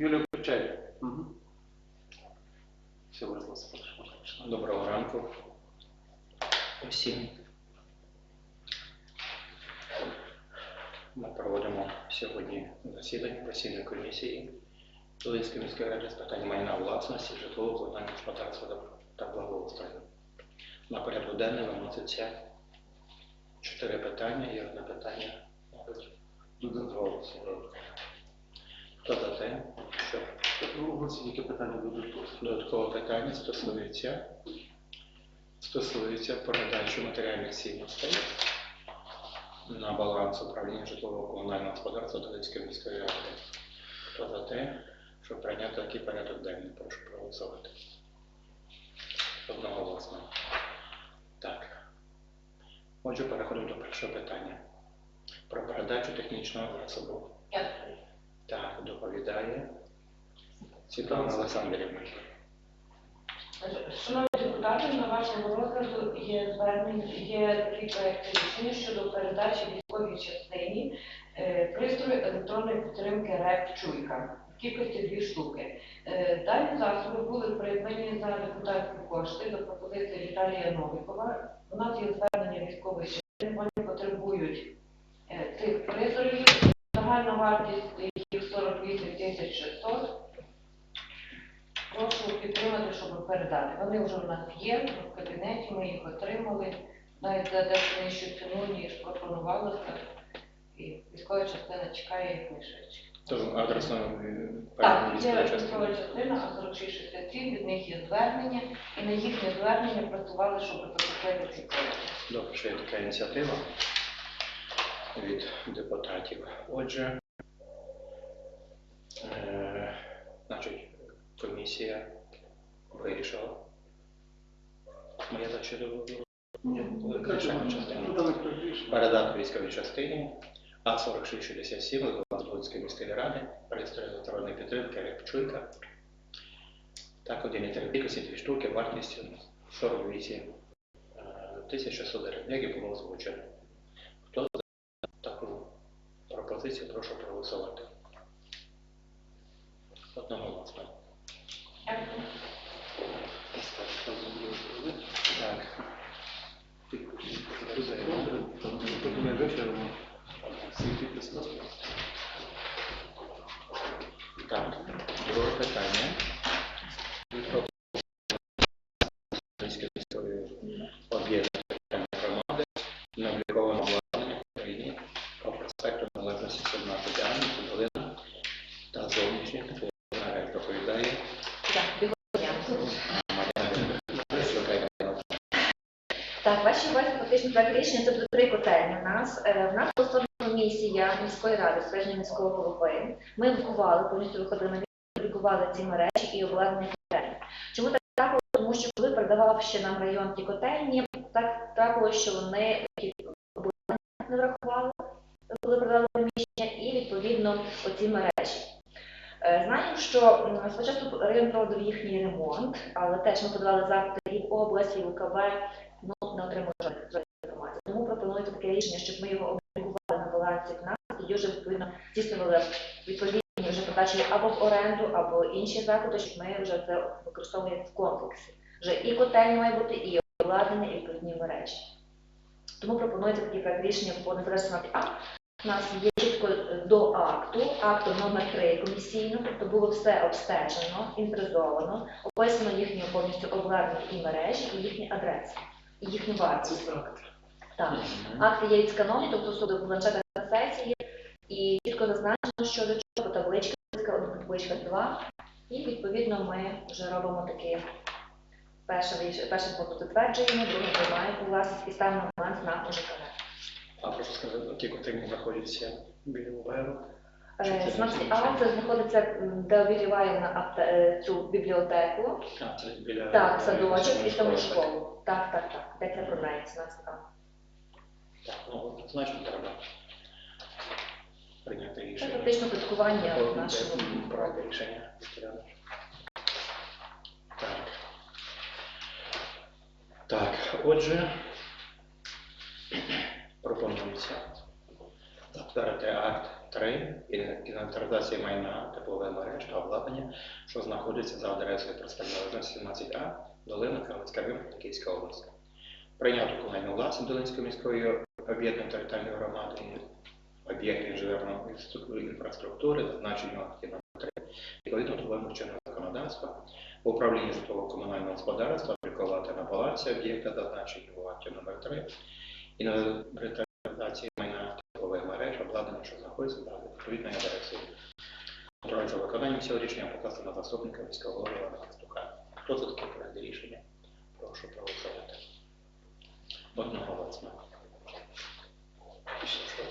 Юлія Кучай. Угу. Доброго ранку усім. Ми проводимо сьогодні засідання постійної комісії Долинської міської ради з питань майна власності, житлового планування господарства та благоустрою. На порядку денному виноситься чотири питання і одне питання. Хто за те, Ну, які питання додатково? Додаткове питання стосується, стосується передачі матеріальних цінностей на баланс управління житлового комунального господарства Долинської міської ради. Хто за те, щоб прийняти такий порядок денний, прошу проголосувати. Одноголосно. Так. Отже, переходимо до першого питання. Про передачу технічного засобу. Так, доповідає Світлана Олександрівна. Шановні депутати, на вашому розгляду є звернення, є такий проект рішення щодо передачі військовій частині е, пристрою електронної підтримки РЕП Чуйка в кількості дві штуки. Е, Дані засоби були придбані за депутатські кошти за пропозицією Віталія Новикова. У нас є звернення військової частини, вони потребують е, цих пристроїв. Загальна вартість їх 48 тисяч 600. Прошу підтримати, щоб передати. Вони вже в нас є в кабінеті, ми їх отримали. Навіть за дещо нижчу ціну, ніж пропонувалося. І військова частина чекає їх найшвидше. То адресно е, Так, є військова частина, а 4667, від них є звернення, і на їхнє звернення працювали, щоб закупити ці кошти. Добре, що є така ініціатива від депутатів. Отже, е, значить, комісія вирішила. Моя. Ну, рішення. передати військовій частині А4667 до Луцької міської ради пристрій електронної підтримки Репчуйка. Так, один і кількості дві штуки вартістю 48 е, тисяч 600 гривень, як і було озвучено. Хто за таку пропозицію, прошу проголосувати. Одноголосно. Дякую. Так. Потім я вичерпну. Всі підписи. Так, друге питання. 22 рішення, це три котельні у нас. В нас е, була місія міської ради, спряження міського голови. Ми лікували, повністю виходили, лікували ці мережі і обладнані котельні. Чому так трапило? Тому що коли передавав ще нам район ті котельні, так трапилося, що вони не врахували, коли продали приміщення, і відповідно оці мережі. Е, знаємо, що спочатку район проводив їхній ремонт, але теж ми подавали запити і в області, і в УКВ, ну не отримали жодних тому пропонується таке рішення, щоб ми його облікували на балансі в нас, і вже відповідно здійснювали відповідні вже подачі або в оренду, або інші заходи, щоб ми вже це використовували в комплексі. Вже і котельня має бути, і обладнання, і відповідні мережі. Тому пропонується такий проект рішення по незалежності акт. У нас є чітко до акту, акту номер 3 комісійно, тобто було все обстежено, інвентаризовано, описано їхнє повністю обладнання і мережі, і їхні адреси, і їхню вартість. Так. Акти є відскановані, тобто суди в планшетах сесії, і чітко зазначено, що до чого табличка, табличка два, і відповідно ми вже робимо такі перше, першим пунктом затверджуємо, другим приймаємо у власність і ставимо баланс на ОЖКВ. А прошу сказати, ті котельні знаходяться біля УВРу. Е, це Смарт інше? А це знаходиться, де обігріває на е, цю бібліотеку, А, це біля так, садочок і саму школу. Так, так, так, де це продається Смарт А. Так, ну, значно треба прийняти Це рішення. фактично кредитування По- нашого. де рішення. Тетяна. Так. Так, отже, пропонується затвердити акт 3 інвентаризація майна теплових мереж та обладнання, що знаходиться за адресою Проспект 17А, Долина, Карлицька район, Київська область. Прийняти комунальну власність Долинської міської об'єднаної територіальної громади і об'єкти інженерної інфраструктури, номер 3, відповідно до вимог чинного законодавства, управління житлово-комунального господарства облікувати на балансі об'єкта, зазначені в акті номер 3, і на інвентаризації майна теплових мереж, обладнання, що знаходиться за відповідною адресою. Контроль за виконанням цього рішення покласти на заступника міського голови Івана Пастуха. Хто за таке проект рішення? Прошу проголосувати. Одноголосно. Після що?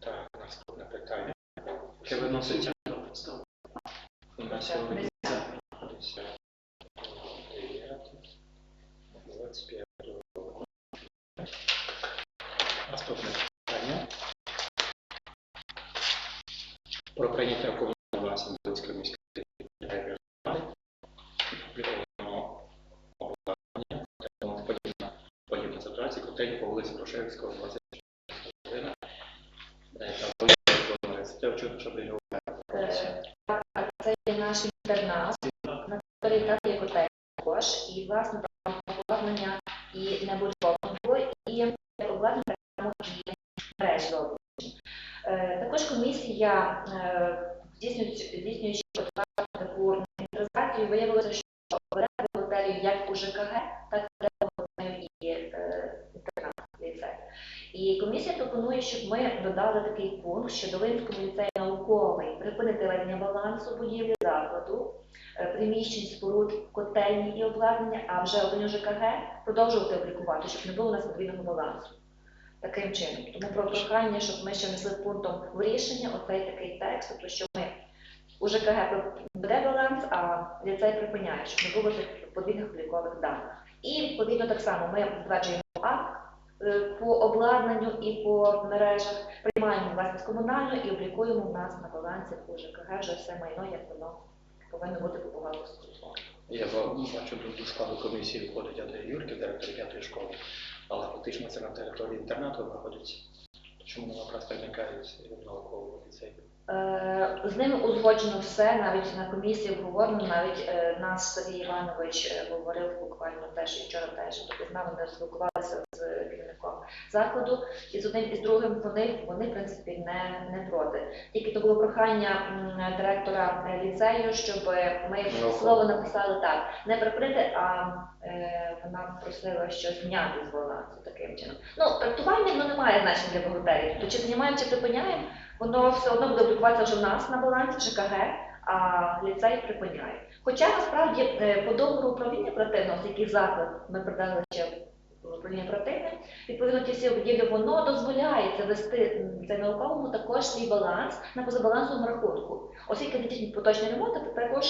Так, наступне питання. Яке виноситься на сьогодні? 10, 9, 25 Наступне питання. Про прийняття в комунальну власність Донецької міської територіальної громади. Обліковано обладнання, тому подібна, подібна ситуація, котельні по Грушевського, 24 година. Університету, чути, щоб його Е, Це є наш інтернат, на території так є також, і власне там обладнання і не було, і обладнання прямо є мережі зроблені. Е, Також комісія, е, здійснюючи здійснюючи таку інвентаризацію, виявилося, що потреби готелів як у ЖКГ, так і потреби і е, інтернат ліцей. І комісія пропонує, щоб ми додали такий пункт, що Долинському ліцею науковий припинити ведення балансу будівлі закладу, е, приміщень, споруд, котельні і обладнання, а вже один ЖКГ продовжувати облікувати, щоб не було у нас подвійного балансу. Таким чином. Тому про прохання, щоб ми ще внесли пунктом в рішення оцей такий текст, тобто що ми у ЖКГ буде баланс, а ліцей припиняє, щоб не було цих подвійних облікових даних. І відповідно так само ми затверджуємо акт по обладнанню і по мережах, приймаємо власність комунальну і облікуємо в нас на балансі по ЖКГ вже все майно, як воно повинно бути по бухгалтерському фонду. Я ба- бачу, до- до складу комісії входить Андрій Юрків, директор п'ятої школи, але фактично це на території інтернату знаходиться. Чому нема представника із наукового ліцею? Е, З ними узгоджено все, навіть на комісії обговорено, навіть е, нас Сергій Іванович е, говорив буквально теж і вчора теж, тобто з нами не спілкувалися з керівником закладу, і з одним і з другим вони, вони в принципі не, не проти. Тільки то було прохання директора ліцею, щоб ми Ну, слово написали так, не прикрити, а е, вона просила, що зняти з балансу таким чином. Ну, трактування воно не має значення для бухгалтерії. Тобто чи знімаємо, чи припиняємо, воно все одно буде облікуватися вже в нас на балансі ЖКГ, а ліцей припиняє. Хоча насправді е, по договору управління оперативного, з яких заклад ми передали ще управління оперативне, відповідно ті всі будівлі, воно дозволяється вести цей науковому також свій баланс на позабалансовому рахунку. Оскільки дитячі поточні ремонти, це також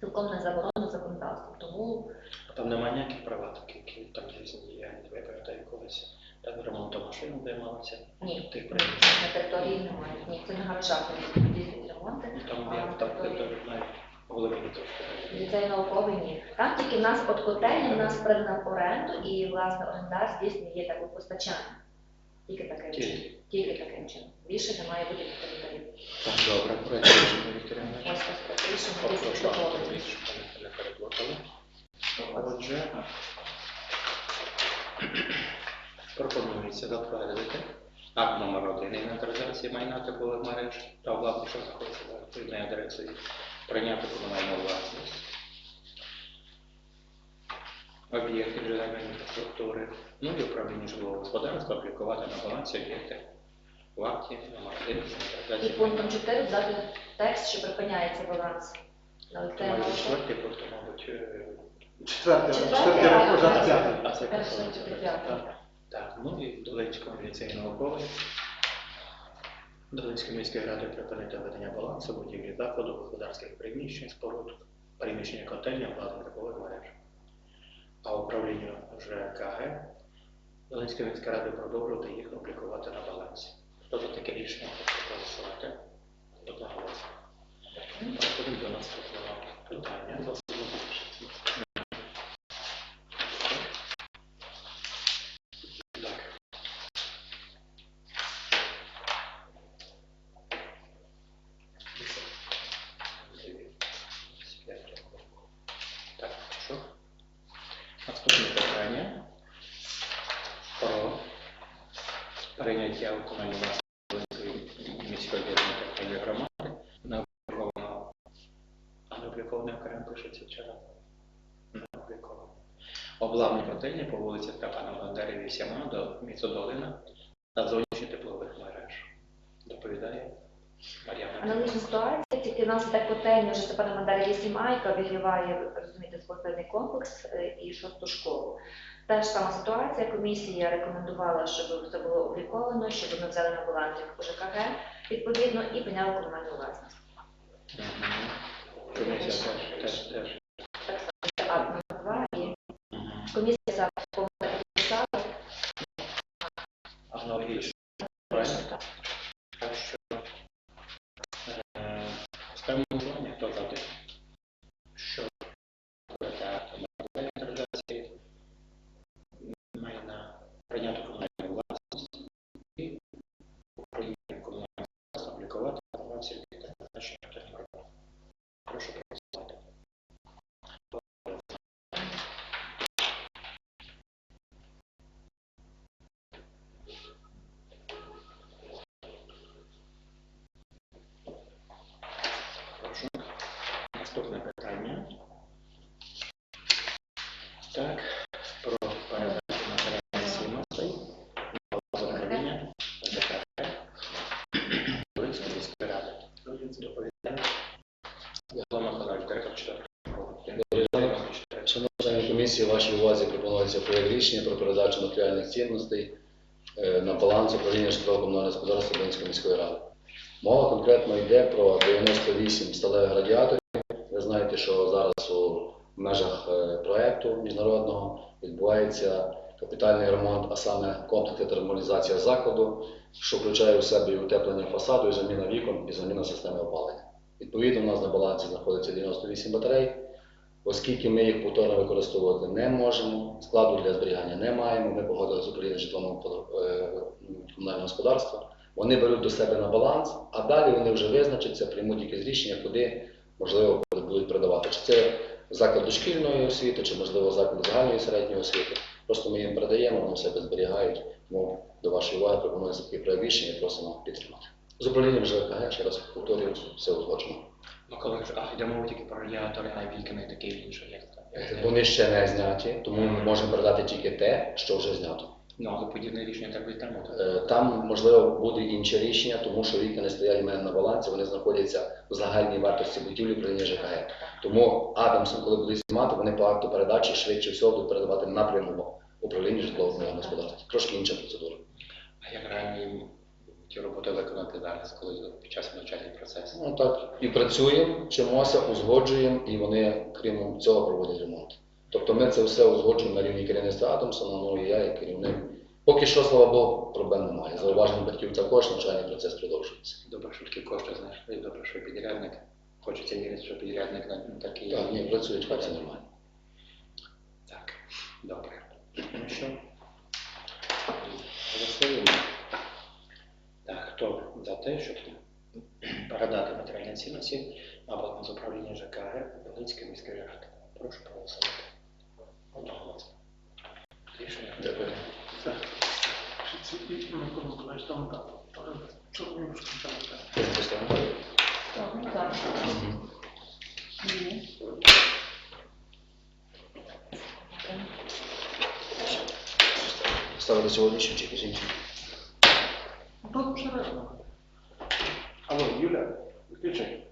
цілком не заборонено законодавством. Тому А Там немає ніяких права, які там різні діяльність, я пам'ятаю колись. Там ремонтом машин займалися. ні, Тих на. Ні, це не здійснюють ремонти. Ну, Там А, я так території? навіть не трошки. Ліцей науковий ні. Там тільки в нас от котельня, в нас передана в оренду, і власне орендар здійснює таке постачання. Тільки таким чином. Тільки. Тільки таким чином. Більше немає будь-яких територій. Так, добре, проект рішення Віктор Іванович. Ось рішення Попрошу автора, щоб вони не переплутали. Отже, пропонується затвердити акт номер 1 інвентаризації майна теплових мереж та обладнання, що знаходиться за відповідною адресою, прийняти комунальну власність. Об'єкти інженерної інфраструктури, ну і управління житлового господарства облікувати на балансі об'єкти. В акті номер 1 І пунктом 4 дати текст, що припиняється баланс. На четвертий пункт, мабуть, е, Четверте, четверте, а. Це Перше, ну і в Долинському ліцеї науковий. Долинської міської ради припинити ведення балансу, будівлі закладу, господарських приміщень, споруд, приміщення котельні, обладнання теплових мереж. А управлінню ЖКГ Долинської міської ради продовжувати їх облікувати на балансі. Хто за таке рішення проголосувати? Одноголосно. Переходимо до наступного питання. Так. У комунальну власність міської територіальної громади на обліковано, а не обліковане окремо пишеться вчора. Не обліковано. Облавні котельні по вулиці Степана Бандери 8 до міста Долина та зовнішніх теплових мереж. Доповідає Мар'яна. Аналогічна ситуація, тільки в нас так котельня вже Степана Мандарі 8А, яка обігріває, розумієте, спортивний комплекс е, і шосту школу. Та ж сама ситуація, комісія рекомендувала, щоб це було обліковано, щоб ми взяли на баланс як ЖКГ, відповідно, і прийняли комунальну власність. Комісія теж. Так само а 2 і комісія за помилку підписала. Аналогічно. Правильно? Так що е, ставимо голосування, хто за те, що та інтерпретації має на прийняти комунальну власність і управління комунальної власності облікувати інформацію від нашої території. Прошу проголосувати. Прошу. Наступне питання. Так, про передачу матеріальних цінностей на управління ЖКХ Волинської міської ради. Доповідає. Директор 4 Шановні комісії, вашій увазі пропонується проєкт рішення про передачу матеріальних цінностей на баланс управління житлово-комунального господарства Волинської міської ради. Мова конкретно йде про 98 сталевих радіаторів. Ви знаєте, що зараз у межах е, проекту міжнародного відбувається капітальний ремонт, а саме комплекс та термалізація закладу, що включає у себе і утеплення фасаду, і заміна вікон, і заміна системи опалення. Відповідно, у нас на балансі знаходиться 98 батарей. Оскільки ми їх повторно використовувати не можемо, складу для зберігання не маємо, ми погодили з управління житлового е, комунального господарства. Вони беруть до себе на баланс, а далі вони вже визначаться, приймуть якесь рішення, куди можливо будуть передавати. Чи це заклад дошкільної освіти, чи можливо заклад загальної середньої освіти. Просто ми їм передаємо, вони в себе зберігають. Тому до вашої уваги пропонується такий проект рішення просимо підтримати. З управлінням ЖКГ, ще раз повторюю, все узгоджено. Миколаївич, а йде мова тільки про радіатори, а вікна і таке інше, як? Як- Вони ще не зняті, тому ми можемо передати тільки те, що вже знято. Ну, але подібне рішення так буде там. Е, Там можливо буде інше рішення, тому що вікна не стоять в мене на балансі, вони знаходяться в загальній вартості будівлі управління ЖКГ. Тому Адамсон, коли буде знімати, вони по акту передачі швидше всього будуть передавати напряму управління житлового господарства. Трошки інша процедура. А як реально ті роботи виконати зараз, коли під час навчальний процес? Ну так і працюємо, вчимося, узгоджуємо, і вони, крім цього, проводять ремонт. Тобто ми це все узгоджуємо на рівні керівництва Адамсона, ну і я як керівник. Поки що, слава Богу, проблем немає. Зауважень батьків також навчальний процес продовжується. Добре, що такі кошти знайшли, добре, що підрядник. Хочеться вірити, що підрядник на на такий. Так, ні, працюють хлопці нормально. Так, добре. Ну що? Голосуємо. Так, хто за те, щоб передати матеріальні цінності на баланс управління ЖКГ Волинської міської ради? Прошу проголосувати. Одноголосно. Рішення. Дякую. Чи ці і Микола Миколаївич там так? Чому не розкричали? Потім поставимо. Так, ну так. Мгм. Ні. Ставити сьогоднішню чи якісь інші? Тут вже